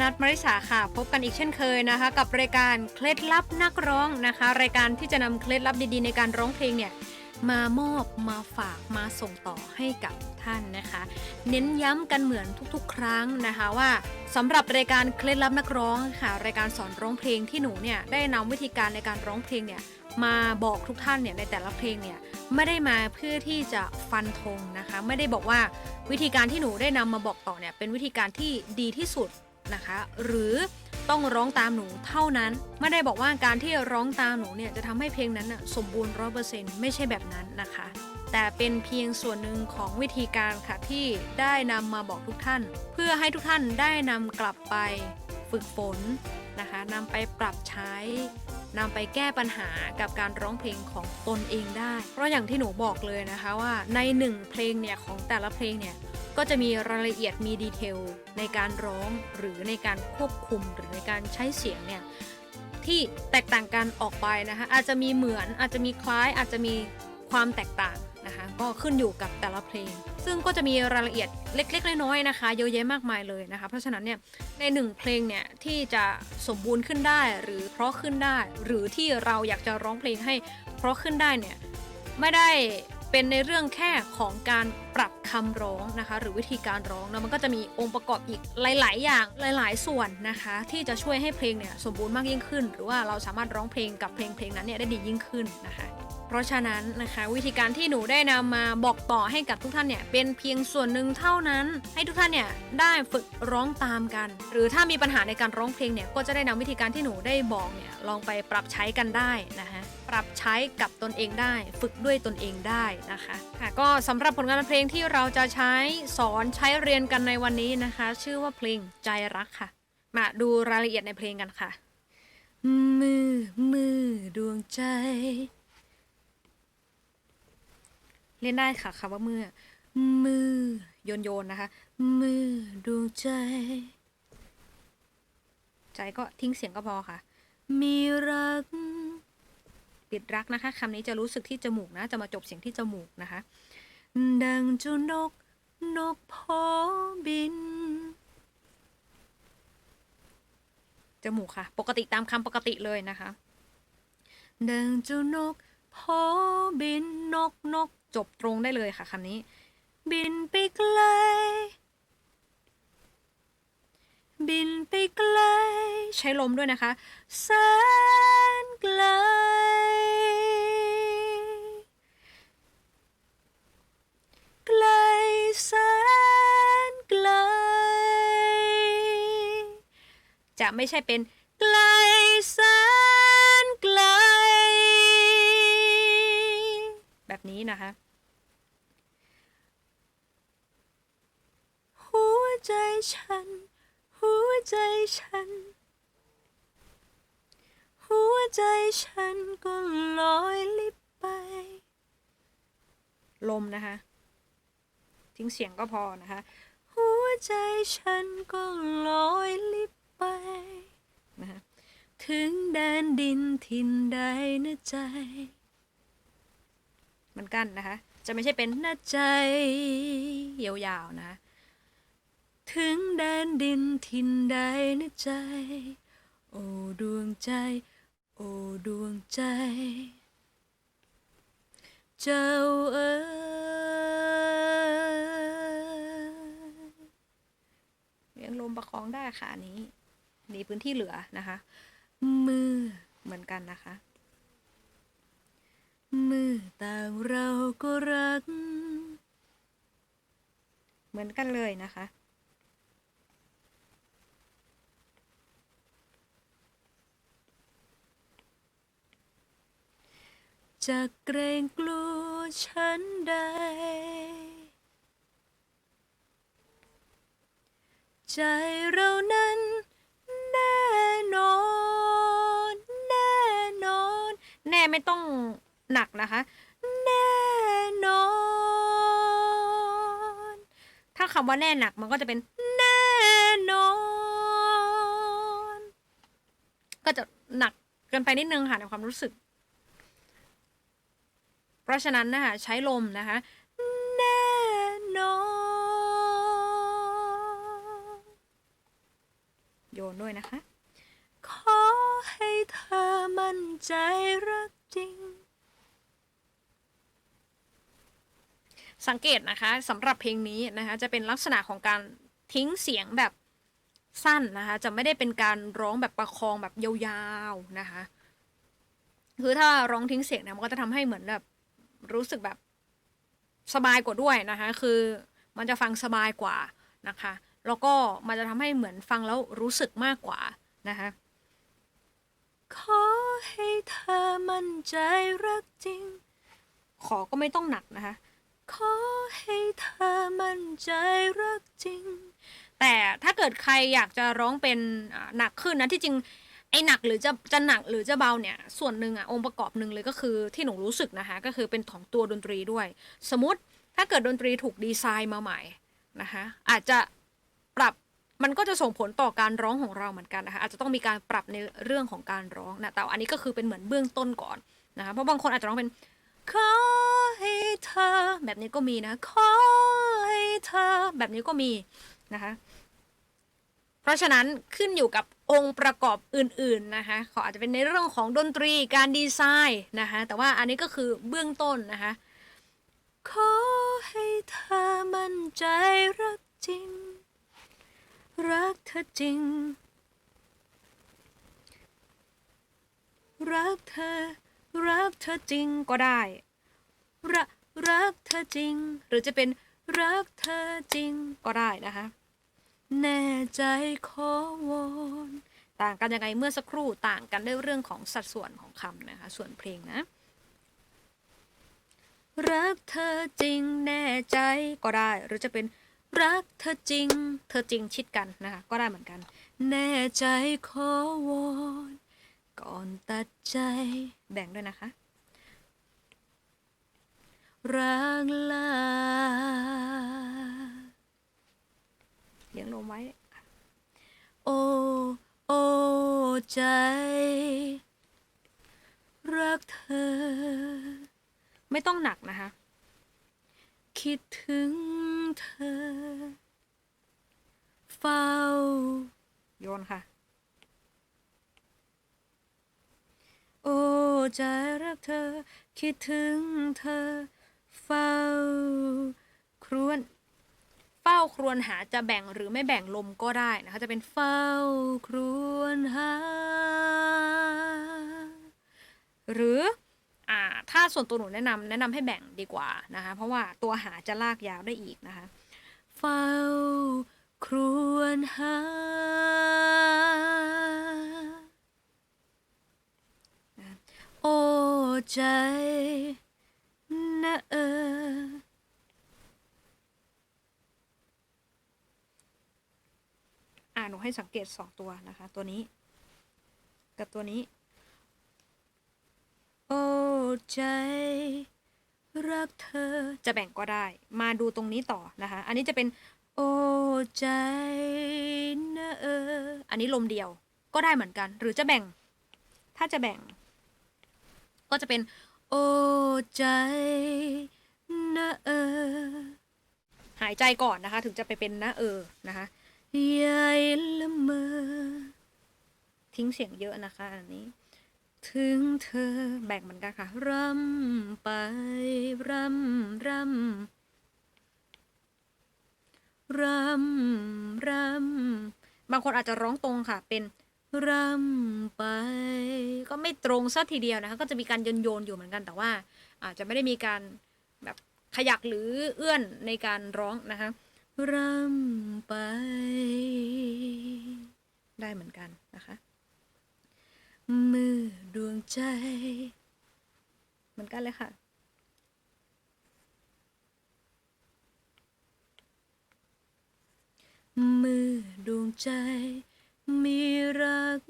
นัดมริสาค่ะ พบกันอีกเช่นเคยนะคะ กับรายการเคล็ดลับนักร้องนะคะ รายการที่จะนำเคล็ดลับดีๆ ในการร้องเพลงเนี่ยมามอบมาฝากมาส่งต่อให้กับท่านนะคะ เน้นย้ำกันเหมือนทุกๆ ครั้งนะคะว่าสำหรับรายการเคล็ดลับนักร้องค่ะ รายการสอนร้องเพลงที่หนูเนี่ยได้นำวิธีการในการร้องเพลงเนี่ยมาบอกทุกท่านเนี่ยในแต่ละเพลงเนี่ยไม่ได้มาเพื่อที่จะฟันธงนะคะ ไม่ได้บอกว่าวิธีการที่หนูได้นำมาบอกต่อเนี่ยเป็นวิธีการที่ดีที่สุด นะคะ หรือต้องร้องตามหนูเท่านั้น ไม่ได้บอกว่าการที่ร้องตามหนูเนี่ยจะทำให้เพลงนั้นสมบูรณ์ร้อเปอร์เซ็นต์ไม่ใช่แบบนั้นนะคะ แต่เป็นเพียงส่วนหนึ่งของวิธีการค่ะที่ได้นำมาบอกทุกท่าน เพื่อให้ทุกท่านได้นำกลับไปฝึกฝนนะคะนำไปปรับใช้นำไปแก้ปัญหากับการร้องเพลงของตนเองได้ เพราะอย่างที่หนูบอกเลยนะคะว่าในหนึ่งเพลงเนี่ยของแต่ละเพลงเนี่ย ก็จะมีรายละเอียดมีดีเทลในการร้องหรือในการควบคุมหรือในการใช้เสียงเนี่ยที่แตกต่างกันออกไปนะคะอาจจะมีเหมือนอาจจะมีคล้ายอาจจะมีความแตกต่างนะคะก็ขึ้นอยู่กับแต่ละเพลง ซึ่งก็จะมีรายละเอียดเล็กๆน้อยๆนะคะ เยอะแยะมากมายเลยนะคะ เพราะฉะนั้นเนี่ยในหนึ่งเพลงเนี่ยที่จะสมบูรณ์ขึ้นได้หรือเพราะขึ้นได้ หรือที่เราอยากจะร้องเพลงให้เพราะขึ้นได้เนี่ยไม่ได้ เป็นในเรื่องแค่ของการปรับคำร้องนะคะ หรือวิธีการร้องนะมันก็จะมีองค์ประกอบอีกหลาย ๆ อย่างหลาย ๆ ส่วนนะคะ ที่จะช่วยให้เพลงเนี่ยสมบูรณ์มากยิ่งขึ้น หรือว่าเราสามารถร้องเพลงกับเพลงเพลงนั้นเนี่ยได้ดียิ่งขึ้นนะคะ เพราะฉะนั้นนะคะวิธีการที่หนูได้นำมาบอกต่อให้กับทุกท่านเนี่ยเป็นเพียงส่วนหนึ่งเท่านั้น ให้ทุกท่านเนี่ยได้ฝึกร้องตามกัน หรือถ้ามีปัญหาในการร้องเพลงเนี่ยก็จะได้นำวิธีการที่หนูได้บอกเนี่ยลองไปปรับใช้กันได้นะคะ ปรับใช้กับตนเองได้ ฝึกด้วยตนเองได้นะคะค่ะก็สำหรับผลงานเพลงที่เราจะใช้สอนใช้เรียนกันในวันนี้นะคะ ชื่อว่าเพลงใจรักค่ะ มาดูรายละเอียดในเพลงกันค่ะ มือมือดวงใจ เล่นได้ค่ะคำว่ามือมือโยนโยนนะคะ มือดวงใจ ใจก็ทิ้งเสียงก็พอค่ะ มีรัก ปิดรักนะคะคำนี้จะรู้สึกที่จมูกนะ จะมาจบเสียงที่จมูกนะคะ ดังจุนกนกพอบิน จมูกค่ะ ปกติตามคำปกติเลยนะคะ ดังจ้านกพอบินนกนกจบตรงได้เลยค่ะคำนี้ บินไปไกลบินไปไกลใช้ลมด้วยนะคะแสนไกล จะไม่ใช่เป็นไกลแสนไกล แบบนี้นะคะ หัวใจฉัน หัวใจฉัน หัวใจฉันก็ลอยลิบไป ลมนะคะ ทิ้งเสียงก็พอนะคะ หัวใจฉันก็ลอยลิบ ไปนะคะถึงแดนดินทินใดนะใจ มันกั้นนะคะ จะไม่ใช่เป็นนะใจ ยาวๆนะ ถึงแดนดินทินใดนะใจ โอ้ดวงใจ โอ้ดวงใจ เจ้าเอ๋ยเลี้ยงลมประคองได้ค่ะนี้ มีพื้นที่เหลือนะคะ มือเหมือนกันนะคะ มือต่างเราก็รัก เหมือนกันเลยนะคะจะเกรงกลัวฉันใด ใจเรานั้น ไม่ต้องหนักนะคะ แน่นอน ถ้าคำว่าแน่หนักมันก็จะเป็นแน่นอน ก็จะหนักเกินไปนิดนึงค่ะในความรู้สึก เพราะฉะนั้นนะคะใช้ลมนะคะ แน่นอน โยนด้วยนะคะขอ ให้เธอมั่นใจรักจริง สังเกตนะคะสำหรับเพลงนี้นะคะจะเป็นลักษณะของการทิ้งเสียงแบบสั้นนะคะ จะไม่ได้เป็นการร้องแบบประคองแบบยาวๆนะคะ คือถ้าร้องทิ้งเสียงเนี่ยมันก็จะทำให้เหมือนแบบรู้สึกแบบสบายกว่าด้วยนะคะ คือมันจะฟังสบายกว่านะคะ แล้วก็มันจะทำให้เหมือนฟังแล้วรู้สึกมากกว่านะคะ ขอให้เธอมั่นใจรักจริง ขอก็ไม่ต้องหนักนะคะ ขอให้เธอมั่นใจรักจริง แต่ถ้าเกิดใครอยากจะร้องเป็นหนักขึ้นนะที่จริงไอ้หนักหรือจะจะหนักหรือจะเบาเนี่ย ส่วนหนึ่งอะองค์ประกอบหนึ่งเลยก็คือที่หนูรู้สึกนะคะ ก็คือเป็นของตัวดนตรีด้วย สมมติถ้าเกิดดนตรีถูกดีไซน์มาใหม่นะคะอาจจะ มันก็จะส่งผลต่อการร้องของเราเหมือนกันนะคะอาจจะต้องมีการปรับในเรื่องของการร้องนะแต่อันนี้ก็คือเป็นเหมือนเบื้องต้นก่อนนะคะเพราะบางคนอาจจะร้องเป็นขอให้เธอ แบบนี้ก็มีนะขอให้เธอ แบบนี้ก็มีนะคะเพราะฉะนั้นขึ้นอยู่กับองค์ประกอบอื่นๆนะคะขออาจจะเป็นในเรื่องของดนตรีการดีไซน์นะคะแต่ว่าอันนี้ก็คือเบื้องต้นนะคะขอให้เธอมั่นใจรักจริง รักเธอจริง รักเธอ รักเธอจริงก็ได้รักรักเธอจริง หรือจะเป็นรักเธอจริงก็ได้นะคะ แน่ใจขอวอนต่างกันยังไงเมื่อสักครู่ต่างกันด้วยเรื่องของสัดส่วนของคำนะคะ ส่วนเพลงนะ รักเธอจริงแน่ใจก็ได้ หรือจะเป็น รักเธอจริง เธอจริงชิดกันนะคะ ก็ได้เหมือนกัน แน่ใจขอวอนก่อนตัดใจแบ่งด้วยนะคะ รักลาเลี้ยงลมไว้ โอ้โอ้ใจ รักเธอ ไม่ต้องหนักนะคะ คิดถึง เธอ เฝ้า โยนค่ะ โอ้ใจรักเธอ คิดถึงเธอ เฝ้า ครวน เฝ้าครวนหาจะแบ่งหรือไม่แบ่งลมก็ได้นะคะ จะเป็นเฝ้าครวนหา หรือ ถ้าส่วนตัวหนูแนะนำแนะนำให้แบ่งดีกว่านะคะ เพราะว่าตัวหาจะลากยาวได้อีกนะคะ เฝ้าครวนหาโอ้ใจนะเอออ่าหนูให้สังเกตสองตัวนะคะ ตัวนี้ กับตัวนี้ อ้ใจ รักเธอจะแบ่งก็ได้ มาดูตรงนี้ต่อนะคะ อันนี้จะเป็น โอ้ใจนะเออ อันนี้ลมเดียวก็ได้เหมือนกัน หรือจะแบ่ง ถ้าจะแบ่ง ก็จะเป็น โอ้ใจนะเออ หายใจก่อนนะคะ ถึงจะไปเป็นนะเออนะคะใหญ่ละเมอทิ้งเสียงเยอะนะคะ อันนี้ ถึงเธอแบ่งเหมือนกันค่ะร่ำไปร่ำร่ำร่ำร่ำบางคนอาจจะร้องตรงค่ะ เป็นร่ำไป ก็ไม่ตรงสัทีเดียวนะคะ ก็จะมีการโยนโยนอยู่เหมือนกันแต่ว่า อาจจะไม่ได้มีการแบบขยักหรือเอื้อนในการร้องนะคะร่ำไป ได้เหมือนกันนะคะ มือดวงใจ เหมือนกันเลยค่ะ มือดวงใจ มีรัก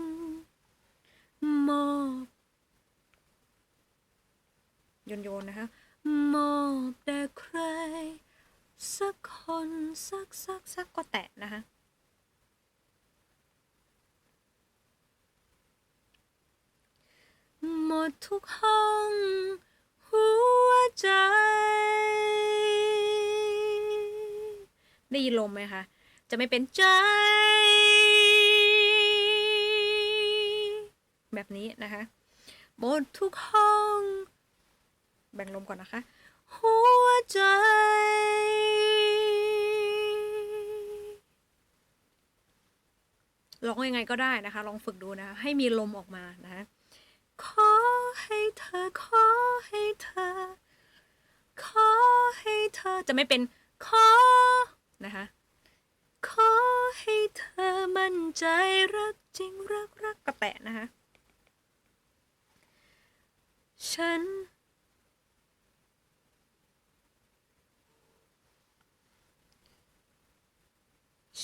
มอบโยนโยนๆนะคะ มอบแด่ใคร สักคน สักสักสักก็แตะนะคะ หมดทุกห้องหัวใจ ได้ยินลมไหมคะ จะไม่เป็นใจ แบบนี้นะคะ หมดทุกห้อง แบ่งลมก่อนนะคะ หัวใจ ร้องยังไงก็ได้นะคะ ลองฝึกดูนะคะ ให้มีลมออกมานะคะ ขอให้เธอ ขอให้เธอ ขอให้เธอ จะไม่เป็นขอ นะคะ ขอให้เธอมั่นใจรักจริงรักรักก็แตะนะคะ ฉัน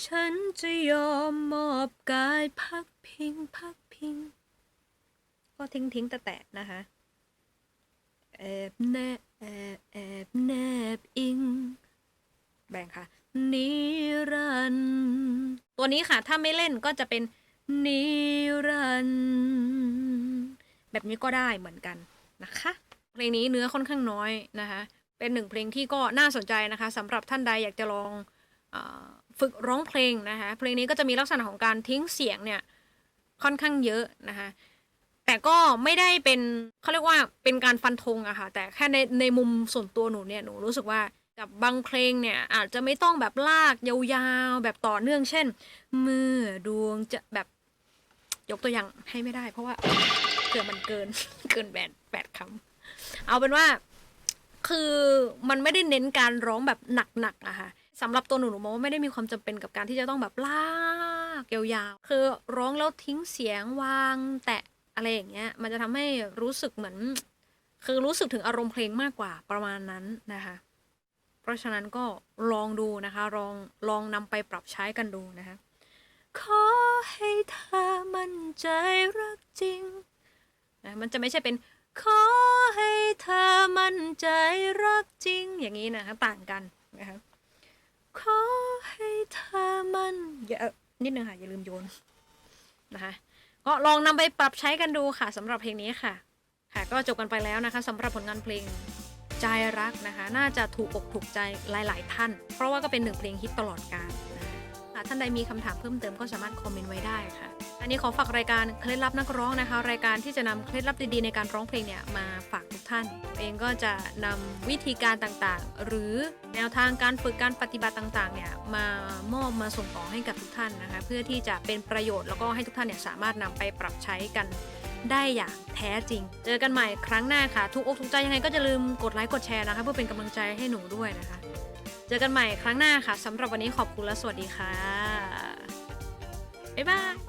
ฉันจะยอมมอบกายพักพิงพักพิง ก็ทิ้งทิ้งแต่แตะนะคะแอบแนบแอบแอบแนบอิง แบ่งค่ะ นิรันต์ตัวนี้ค่ะ ถ้าไม่เล่นก็จะเป็น นิรันต์แบบนี้ก็ได้เหมือนกันนะคะ เพลงนี้เนื้อค่อนข้างน้อยนะคะ เป็นหนึ่งเพลงที่ก็น่าสนใจนะคะสำหรับท่านใดอยากจะลองอฝึกร้องเพลงนะคะ เพลงนี้ก็จะมีลักษณะของการทิ้งเสียงเนี่ยค่อนข้างเยอะนะคะ แต่ก็ไม่ได้เป็นเขาเรียกว่าเป็นการฟันธงอะค่ะ แต่แค่ในในมุมส่วนตัวหนูเนี่ยหนูรู้สึกว่ากับบางเพลงเนี่ยอาจจะไม่ต้องแบบลากยาวๆแบบต่อเนื่อง เช่น เมื่อดวงจะแบบยกตัวอย่างให้ไม่ได้ เพราะว่าเกิดมันเกินเกินแปดแปดคำเอาเป็นว่าคือมันไม่ได้เน้นการร้องแบบหนักๆอะค่ะสำหรับตัวหนูหนูมองว่าไม่ได้มีความจำเป็นกับการที่จะต้องแบบลากยาวๆคือร้องแล้วทิ้งเสียงวาง แตะ อะไรอย่างเงี้ย มันจะทำให้รู้สึกเหมือน คือรู้สึกถึงอารมณ์เพลงมากกว่าประมาณนั้นนะคะ เพราะฉะนั้นก็ลองดูนะคะ ลองลองนำไปปรับใช้กันดูนะคะ ขอให้เธอมั่นใจรักจริงนะมันจะไม่ใช่เป็นขอให้เธอมั่นใจรักจริง อย่างนี้นะคะต่างกันนะคะขอให้เธอมั่นอย่าเอ่อนิดนึงค่ะอย่าลืมโยนนะคะ ก็ลองนำไปปรับใช้กันดูค่ะสำหรับเพลงนี้ค่ะ ค่ะก็จบกันไปแล้วนะคะสำหรับผลงานเพลงใจรักนะคะ น่าจะถูกอกถูกใจหลาย ๆ ท่าน เพราะว่าก็เป็นหนึ่งเพลงฮิตตลอดกาล ท่านใดมีคำถามเพิ่มเติมก็สามารถคอมเมนต์ไว้ได้ค่ะ อันนี้ขอฝากรายการเคล็ดลับนักร้องนะคะ รายการที่จะนำเคล็ดลับดีๆในการร้องเพลงเนี่ยมาฝากทุกท่าน เองก็จะนำวิธีการต่างๆ หรือแนวทางการฝึกการปฏิบัติต่างๆเนี่ยมามอบมาส่งต่อให้กับทุกท่านนะคะ เพื่อที่จะเป็นประโยชน์แล้วก็ให้ทุกท่านเนี่ยสามารถนำไปปรับใช้กันได้อย่างแท้จริง เจอกันใหม่ครั้งหน้าค่ะ ทุกอกทุกใจยังไงก็จะลืมกดไลค์กดแชร์นะคะ เพื่อเป็นกำลังใจให้หนูด้วยนะคะ เจอกันใหม่ครั้งหน้าค่ะสำหรับวันนี้ขอบคุณและสวัสดีค่ะ บ๊ายบาย